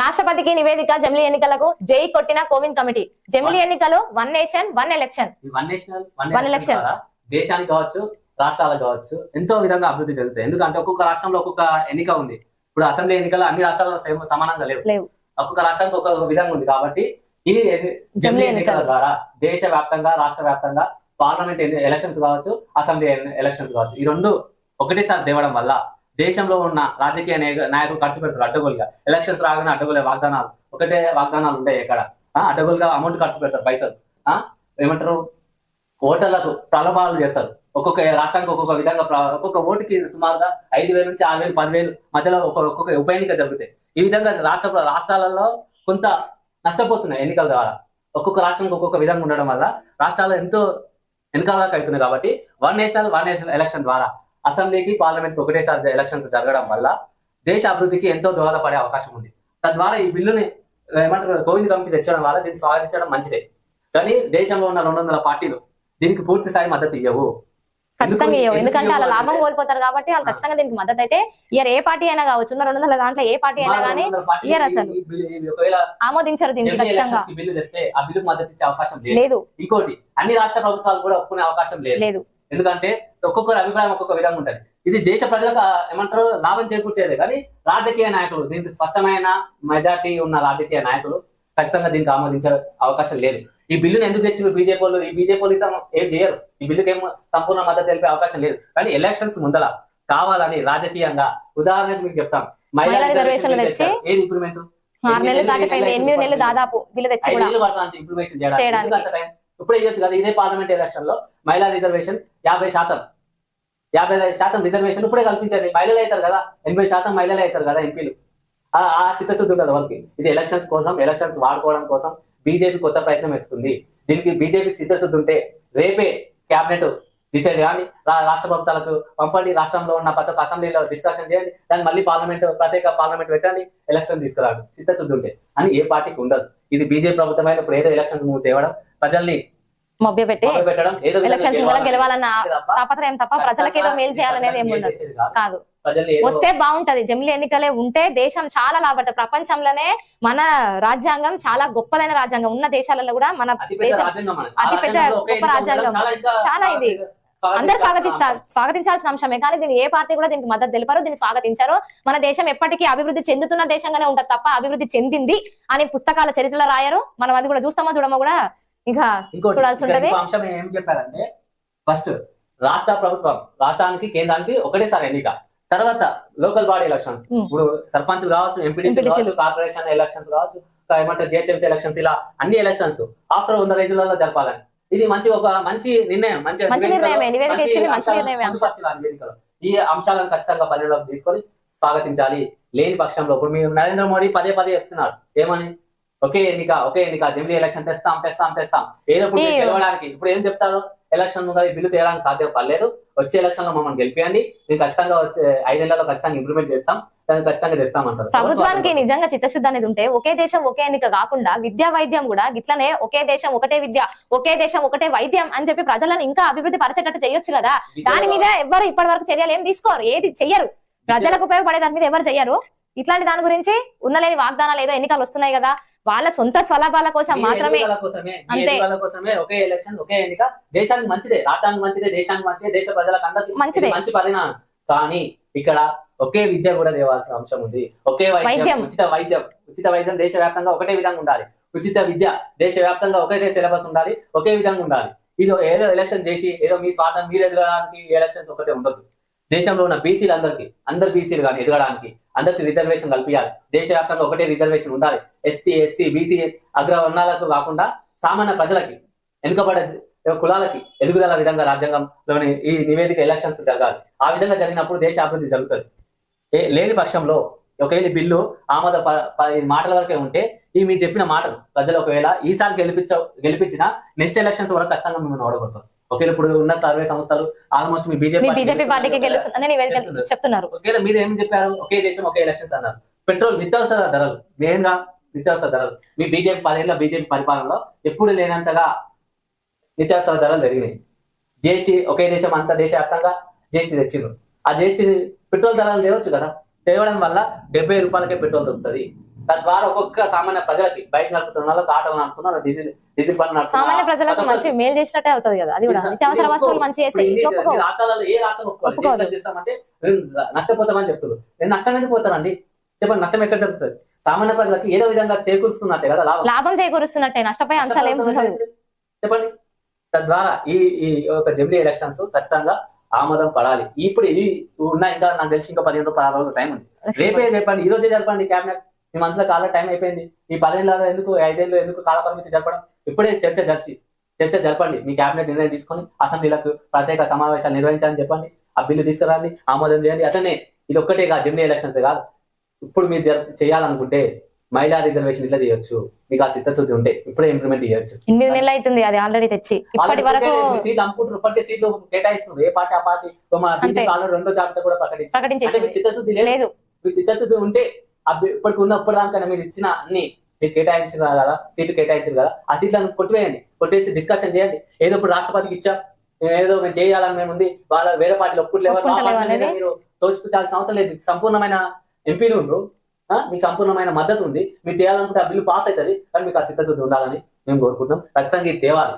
రాష్ట్రపతికి నివేదిక జమిలీ ఎన్నికలకు జై కొట్టిన కోవింద్ కమిటీ. జమిలీ ఎన్నికలు one nation one election. One. Election దేశానికి కావచ్చు రాష్ట్రాలకు కావచ్చు ఎంతో విధంగా అభివృద్ధి జరుగుతుంది ఎందుకంటే ఒక్కొక్క రాష్ట్రంలో ఒక్కొక్క ఎన్నిక ఉంది. ఇప్పుడు అసెంబ్లీ ఎన్నికలు అన్ని రాష్ట్రాల్లో సేమ్ సమానంగా లేవు. లేవు. ఒక్కొక్క రాష్ట్రానికి ఒక్కొక్క విధంగా ఉంది కాబట్టి ఈ జమిలీ ఎన్నికల ఎన్నికలు. ద్వారా దేశ వ్యాప్తంగా రాష్ట్ర వ్యాప్తంగా పార్లమెంట్ ఎలక్షన్స్ కావచ్చు అసెంబ్లీ ఎలక్షన్స్ కావచ్చు ఈ రెండు ఒకటేసారి తేవడం వల్ల దేశంలో ఉన్న రాజకీయ నాయకులు ఖర్చు పెడతారు అడ్డగోలుగా. ఎలక్షన్స్ రాగానే అడ్డగోలే వాగ్దానాలు. ఒకటే వాగ్దానాలు ఉంటాయి ఎక్కడ. ఆ, అడ్డగోలుగా అమౌంట్ ఖర్చు పెడతారు పైసలు. ఆ, ఏమంటారు? ఓటర్లకు ప్రలోభాలు చేస్తారు. ఒక్కొక్క రాష్ట్రానికి ఒక్కొక్క విధంగా ఒక్కొక్క ఓటుకి సుమారుగా ఐదు వేల నుంచి ఆరు వేలు పదివేలు మధ్యలో ఒక్కొక్క ఒక్కొక్క ఉప ఎన్నిక జరుగుతాయి. ఈ విధంగా రాష్ట్ర రాష్ట్రాలలో కొంత నష్టపోతున్నాయి ఎన్నికల ద్వారా. ఒక్కొక్క రాష్ట్రానికి ఒక్కొక్క విధంగా ఉండడం వల్ల రాష్ట్రాలు ఎంతో వెనకాలకు అవుతున్నాయి కాబట్టి one national one national election ద్వారా అసెంబ్లీకి పార్లమెంట్ ఒకటేసారి ఎలక్షన్స్ జరగడం వల్ల దేశ అభివృద్ధికి ఎంతో దోహదపడే అవకాశం ఉంది. తద్వారా ఈ బిల్లుని ఏమంటారు కోవింద్ కమిటీ తెచ్చడం వల్ల దీన్ని స్వాగతించడం మంచిదే. కానీ దేశంలో ఉన్న రెండు వందల పార్టీలు దీనికి పూర్తి స్థాయి మద్దతు ఇవ్వవు ఖచ్చితంగా ఇవ్వవు ఎందుకంటే అలా లాభం కోల్పోతారు కాబట్టి వాళ్ళు ఖచ్చితంగా దీనికి మద్దతు అయితే ఇయర్ ఏ పార్టీ అయినా కావచ్చు ఉన్న రెండు వందల దాంట్లో ఏ పార్టీ అయినా కానీ 200 పార్టీలు ఇయ్యరు అసలు. బిల్లు- ఆమోదించరు దీనికి ఖచ్చితంగా. బిల్లు తెస్తే ఆ బిల్లుకు మద్దతు ఇచ్చే అవకాశం లేదు. ఇంకోటి అన్ని రాష్ట్ర ప్రభుత్వాలు కూడా ఒప్పుకునే అవకాశం లేదు. లేదు. ఎందుకంటే ఒక్కొక్కరి అభిప్రాయం ఒక్కొక్క విధంగా ఉంటది. ఇది దేశ ప్రజలకు ఏమంటారు లాభం చేకూర్చేది. కానీ రాజకీయ నాయకులు దీనికి స్పష్టమైన మెజార్టీ ఉన్న రాజకీయ నాయకులు ఖచ్చితంగా దీనికి ఆమోదించే అవకాశం లేదు. ఈ బిల్లుని ఎందుకు తెచ్చి బీజేపీ వాళ్ళు? ఈ బీజేపీ వాళ్ళు ఏం చేయరు. ఈ బిల్లుకి ఏం సంపూర్ణ మద్దతు తెలిపే అవకాశం లేదు. కానీ ఎలక్షన్స్ ముందల కావాలని రాజకీయంగా ఉదాహరణకు మీకు చెప్తాం. మహిళా రిజర్వేషన్. ఏది ఇంప్రూవ్మెంట్ ఆరు నెలలు దాటిపోయింది ఎనిమిది నెలలు దాదాపు ఇంప్లిమెంటేషన్ చేయడానికి. ఇప్పుడే ఇప్పుడు ఇవ్వచ్చు కదా ఇదే పార్లమెంట్ ఎలక్షన్లో మహిళా రిజర్వేషన్ యాభై శాతం. యాభై శాతం రిజర్వేషన్ ఇప్పుడే కల్పించండి మహిళలు అవుతారు కదా ఎనభై శాతం మహిళలు అవుతారు కదా ఎంపీలు. ఆ ఆ చిత్తశుద్ధి ఉంటుంది వాళ్ళకి. ఇది ఎలక్షన్స్ కోసం ఎలక్షన్స్ వాడుకోవడం కోసం బీజేపీ కొత్త ప్రయత్నం ఎత్తుతుంది దీనికి బీజేపీ చిత్తశుద్ధి ఉంటే రేపే క్యాబినెట్ డిసైడ్ కానీ రా- రాష్ట్ర ప్రభుత్వాలకు పంపండి. రాష్ట్రంలో ఉన్న ప్రతి ఒక్క అసెంబ్లీలో డిస్కషన్ చేయండి. దాన్ని మళ్ళీ పార్లమెంట్ ప్రత్యేక పార్లమెంట్ పెట్టండి. ఎలక్షన్ తీసుకురాడు. చిత్తశుద్ధి ఉంటే. అని ఏ పార్టీకి ఉండదు. ఇది బీజేపీ ప్రభుత్వమైన ఇప్పుడు ఏదో ఎలక్షన్స్ ముందు తేవడం ప్రజల్ని మభ్య పెట్టి పెట్టడం ఏదో విధంగా ఎలక్షన్స్ కూడా గెలవాలన్న తాపత్రయం తప్ప ప్రజలకు ఏదో మేలు చేయాలనేది ఏమి ఉండదు కాదు. వస్తే బాగుంటది జమిలీ ఎన్నికలే ఉంటే దేశం చాలా లాభపడుతుంది ప్రపంచంలోనే మన రాజ్యాంగం చాలా గొప్పదైన రాజ్యాంగం ఉన్న దేశాలలో కూడా మన అతిపెద్ద దేశం రాజ్యాంగం మనది. అతి ఆ పెద్ద రాజ్యాంగంలో ఒకే గొప్ప రాజ్యాంగం. చాలా ఇది. అందరు స్వాగతిస్తారు. స్వాగతించాల్సిన అంశమే కానీ దీన్ని ఏ పార్టీ కూడా దీనికి మద్దతు తెలిపారు దీన్ని స్వాగతించారు మన దేశం ఎప్పటికీ అభివృద్ధి చెందుతున్న దేశంగానే ఉంటది తప్ప అభివృద్ధి చెందింది అని పుస్తకాల చరిత్రలో రాయరు మనం అది కూడా చూస్తామో చూడమో కూడా ఇక చూడాల్సి ఉంటది. అంశం ఏం చెప్పారంటే ఫస్ట్ రాష్ట్ర ప్రభుత్వం రాష్ట్రానికి కేంద్రానికి ఒకటేసారి ఎన్నిక తర్వాత లోకల్ బాడీ ఎలక్షన్స్. ఇప్పుడు సర్పంచ్ కావచ్చు ఎంపీడీసీ. కావచ్చు కార్పొరేషన్ ఎలక్షన్స్ కావచ్చు ఏమంటారు జిహెచ్ఎంసీ ఎలక్షన్స్ ఇలా అన్ని ఎలక్షన్స్ ఆఫ్టర్ వంద రోజులలో జరపాలని ఇది మంచి ఒక మంచి నిర్ణయం మంచి. ఈ అంశాలను ఖచ్చితంగా పరిగణలోకి తీసుకొని స్వాగతించాలి లేని పక్షంలో ఇప్పుడు మీరు నరేంద్ర మోడీ పదే పదే చెప్తున్నారు ఏమని ఒకే ఎన్నిక ఒకే ఎన్నిక అసెంబ్లీ ఎలక్షన్ తెస్తాం తెస్తాం తెస్తాం. ఏదో ఇప్పుడు గెలవడానికి ఇప్పుడు ఏం చెప్తారు? ఎలక్షన్ బిల్లు తేయడానికి సాధ్యం పర్లేదు వచ్చే ఎలక్షన్లో మమ్మల్ని గెలిపియండి. మేము ఖచ్చితంగా వచ్చే ఐదు నెలల్లో ఖచ్చితంగా ఇంప్లిమెంట్ చేస్తాం. దాన్ని ఖచ్చితంగా ప్రభుత్వానికి నిజంగా చిత్తశుద్ధి అనేది ఉంటే ఒకే దేశం ఒకే ఎన్నిక కాకుండా విద్యా వైద్యం కూడా ఇట్లనే ఒకే దేశం ఒకటే విద్య ఒకే దేశం ఒకటే వైద్యం అని చెప్పి ప్రజలను ఇంకా అభివృద్ధి పరిచేటట్టు చేయొచ్చు కదా? దాని మీద ఎవరు ఇప్పటి వరకు చర్యలు ఏం తీసుకోరు ఏది చెయ్యరు. ప్రజలకు ఉపయోగపడే దాని మీద ఎవరు చెయ్యరు? ఇట్లాంటి దాని గురించి ఉన్నలేని వాగ్దానాలు ఏదో ఎన్నికలు వస్తున్నాయి కదా. వాళ్ళ సొంత స్వలాభాల కోసం మాత్రమే. అంతే. కోసమే ఒకే ఎలక్షన్ ఒకే ఎన్నిక. దేశానికి మంచిదే రాష్ట్రానికి మంచిదే దేశానికి మంచిదే దేశ ప్రజలకు అందరికీ మంచిదే. మంచి పరిణామం. కానీ ఇక్కడ ఒకే విద్య కూడా దేవాల్సిన అంశం ఉంది. ఒకే వైద్యం. ఉచిత వైద్యం ఉచిత వైద్యం దేశవ్యాప్తంగా ఒకటే విధంగా ఉండాలి. ఉచిత విద్య దేశవ్యాప్తంగా ఒకే సిలబస్ ఉండాలి ఒకే విధంగా ఉండాలి. ఇది ఏదో ఎలక్షన్ చేసి ఏదో మీ స్వార్థం మీరు ఎదగడానికి ఎలక్షన్స్ ఒకటే ఉండదు. దేశంలో ఉన్న బీసీలు అందరికి అందరు బీసీలు కానీ ఎదగడానికి అందరికి రిజర్వేషన్ కల్పించాలి దేశవ్యాప్తంగా ఒకటే రిజర్వేషన్ ఉండాలి. ఎస్టీ ఎస్సీ బీసీ అగ్రవర్ణాలకు కాకుండా సామాన్య ప్రజలకి వెనుకబడే కులాలకి ఎదుగుదల విధంగా రాజ్యాంగంలోని ఈ నివేదిక ఎలక్షన్స్ జరగాలి. ఆ విధంగా జరిగినప్పుడు దేశ అభివృద్ధి జరుగుతుంది. లేని పక్షంలో ఒకవేళ బిల్లు ఆమోద ప- మాటల వరకే ఉంటే ఈ మీరు చెప్పిన మాటలు ప్రజలు ఒకవేళ ఈసారి గెలిపించ గెలిపించిన నెక్స్ట్ ఎలక్షన్స్ వరకు ఖచ్చితంగా మిమ్మల్ని ఓడగొడతారు. ఒకవేళ ఇప్పుడు ఉన్న సర్వే సంస్థలు ఆల్మోస్ట్ మీ బీజేపీ పార్టీకి గెలుస్తుందని చెప్తున్నారు. ఒకవేళ మీరు ఏం చెప్పారు? ఒకే దేశం ఒకే ఎలక్షన్స్ అన్నారు. పెట్రోల్ నిత్యావసర ధరలు మెయిన్గా నిత్యావసర ధరలు. మీ బీజేపీ పదేళ్ళ బీజేపీ పరిపాలనలో ఎప్పుడు లేనంతగా నిత్యావసర ధరలు పెరిగినాయి. జిఎస్టీ ఒకే దేశం అంతా దేశవ్యాప్తంగా జిఎస్టీ తెచ్చిండ్రు. ఆ జిఎస్టీ పెట్రోల్ ధరలు తేవచ్చు కదా? తేవడం వల్ల డెబ్బై రూపాయలకే పెట్రోల్ దొరుకుతుంది. తద్వారా ఒక్కొక్క సామాన్య ప్రజలకి బైక్ నడుపుతున్న వాళ్ళకి ఆటోలు నడుపుతున్న వాళ్ళు డీజిల్ డీజిల్ బండ్ సామాన్య ప్రజలకు మంచి మేలు చేసినట్టే అవుతుంది కదా అది కూడా. నిత్యావసర వస్తువులు. మంచి రాష్ట్రాలలో ఏ రాష్ట్రం ఒప్పుకోవాలి చేస్తామంటే నష్టపోతామని చెప్తున్నారు నేను నష్టం ఎందుకు పోతారండి చెప్పండి నష్టం ఎక్కడ జరుగుతుంది? సామాన్య ప్రజలకు ఏదో విధంగా చేకూరుస్తున్నట్టే కదా లాభం. లాభం చేకూరుస్తున్నట్టే నష్టపోయే అంశాలు ఏమి చెప్పండి. తద్వారా ఈ ఈ ఒక జమిలీ ఎలక్షన్స్ ఖచ్చితంగా ఆమోదం పడాలి. ఇప్పుడు ఇది ఉన్న ఇంకా నాకు తెలిసి ఇంకా పదిహేను పదహారు రోజులు టైం ఉంది. రేపే చెప్పండి. ఈ రోజే జరపండి క్యాబినెట్. మీ మనసులో కాల టైం అయిపోయింది. ఈ పదేళ్ళలో ఎందుకు ఐదేళ్ళు ఎందుకు కాల పరిమితి జరపడం? ఇప్పుడే చర్చ జరిచి చర్చ జరపండి. మీ క్యాబినెట్ నిర్ణయం తీసుకొని అసెంబ్లీలకు ప్రత్యేక సమావేశాలు నిర్వహించాలని చెప్పండి. ఆ బిల్లు తీసుకురండి ఆమోదం చేయండి. అట్లనే ఇది ఒక్కటే కాదు జమిలీ ఎలక్షన్స్ కాదు. ఇప్పుడు మీరు జర చేయాలనుకుంటే మహిళా రిజర్వేషన్ ఇట్లా చేయొచ్చు. మీకు ఆ చిత్తశుద్ధి ఉంటే ఇప్పుడే ఇంప్లిమెంట్ చేయొచ్చు. ఎనిమిది నెలలు అవుతుంది అది ఆల్రెడీ తెచ్చి. ఇప్పటి వరకు సీట్లు అమ్ముకుంటారు ఇప్పటికే సీట్లు కేటాయిస్తున్నారు. ఏ పార్టీ ఆ పార్టీ? మా రెండో జాబితా కూడా ప్రకటించారు మీకు చిత్తశుద్ధి లేదు. మీకు చిత్తశుద్ధి ఉంటే ఇప్పటికి ఉన్న ఇప్పటిదాకా మీరు ఇచ్చిన అన్ని మీరు కేటాయించిన కదా సీట్లు కేటాయించారు కదా ఆ సీట్లను కొట్టివేయండి. కొట్టేసి డిస్కషన్ చేయండి. ఏదో ఇప్పుడు రాష్ట్రపతికి ఇచ్చాం మేము ఏదో మేము చేయాలని మేము ఉంది వాళ్ళ వేరే పార్టీలు అనేది? మీరు తోచుకుచాల్సిన అవసరం లేదు. సంపూర్ణమైన ఎంపీలు ఉండ్రు ఆ, మీకు సంపూర్ణమైన మద్దతు ఉంది. మీరు చేయాలనుకుంటే ఆ బిల్లు పాస్ అవుతుంది కానీ మీకు ఆ చిత్తశుద్ధి ఉండాలని మేము కోరుకుంటున్నాం. ఖచ్చితంగా ఇది తేవాలి